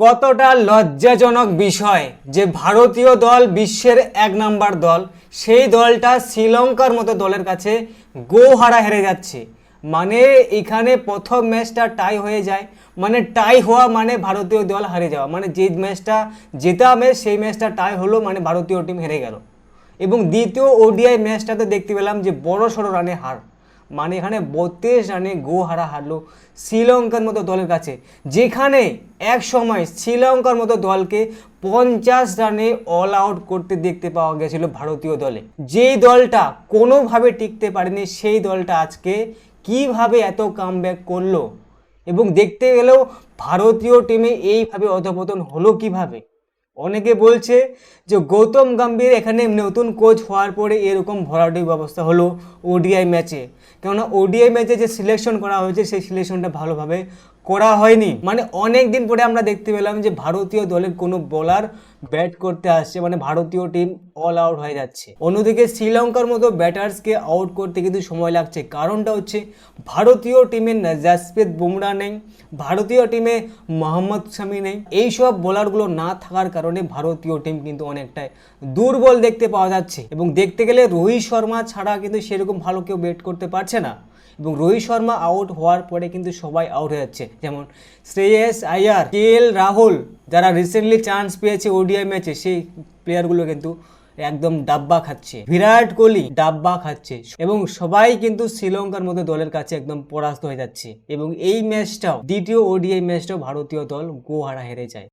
কতটা লজ্জাজনক বিষয় যে ভারতীয় দল বিশ্বের এক নাম্বার দল, সেই দলটা শ্রীলঙ্কার মতো দলের কাছে গোহারা হেরে যাচ্ছে। মানে এখানে প্রথম ম্যাচটা টাই হয়ে যায় মানে টাই হওয়া মানে ভারতীয় দল হারে যাওয়া। মানে যে ম্যাচটা জেতা ম্যাচ, সেই ম্যাচটা টাই হলো মানে ভারতীয় টিম হেরে গেল। এবং দ্বিতীয় ওডিআই ম্যাচটাতে দেখতে পেলাম যে বড় সড়ো রানে হার। মানে এখানে বত্রিশ রানে গো হারা হারলো শ্রীলঙ্কার মতো দলের কাছে। যেখানে এক সময় শ্রীলঙ্কার মতো দলকে পঞ্চাশ রানে অল আউট করতে দেখতে পাওয়া গেছিল ভারতীয় দলে। যেই দলটা কোনোভাবে টিকতে পারেনি, সেই দলটা আজকে কীভাবে এত কামব্যাক করল? এবং দেখতে গেলেও ভারতীয় টিমে এইভাবে অধপতন হলো কীভাবে? অনেকে বলছে যে গৌতম গম্ভীর এখানে নতুন কোচ হওয়ার পরে এরকম ভরাটি ব্যবস্থা হলো ওডিআই ম্যাচে। কেননা ওডিআই ম্যাচে যে সিলেকশন করা হয়েছে, সেই সিলেকশনটা ভালোভাবে করা হয়নি। মানে অনেক দিন পরে আমরা দেখতে পেলাম যে ভারতীয় দলের কোনো বোলার ব্যাট করতে আসছে মানে ভারতীয় টিম অল আউট হয়ে যাচ্ছে। অন্যদিকে শ্রীলঙ্কার মতো ব্যাটার্সকে আউট করতে কিন্তু সময় লাগছে। কারণটা হচ্ছে ভারতীয় টিমে জাসপ্রীত বুমরা নেই, ভারতীয় টিমে মোহাম্মদ শামি নেই। এইসব বোলারগুলো না থাকার কারণে ভারতীয় টিম কিন্তু অনেকটাই দুর্বল দেখতে পাওয়া যাচ্ছে। এবং দেখতে গেলে রোহিত শর্মা ছাড়া কিন্তু সেরকম ভালো কেউ ব্যাট করতে পারছে না। এবং রোহিত শর্মা আউট হওয়ার পরে কিন্তু সবাই আউট হয়ে যাচ্ছে। যেমন শ্রেয়স আয়ার, কে এল রাহুল, যারা রিসেন্টলি চান্স পেয়েছে ওডিআই ম্যাচে সেই প্লেয়ারগুলো কিন্তু একদম ডাব্বা খাচ্ছে। বিরাট কোহলি ডাব্বা খাচ্ছে এবং সবাই কিন্তু শ্রীলঙ্কার মধ্যে দলের কাছে একদম পরাস্ত হয়ে যাচ্ছে। এবং এই ম্যাচটাও দ্বিতীয় ওডিআই ম্যাচটাও ভারতীয় দল গোহারা হেরে যায়।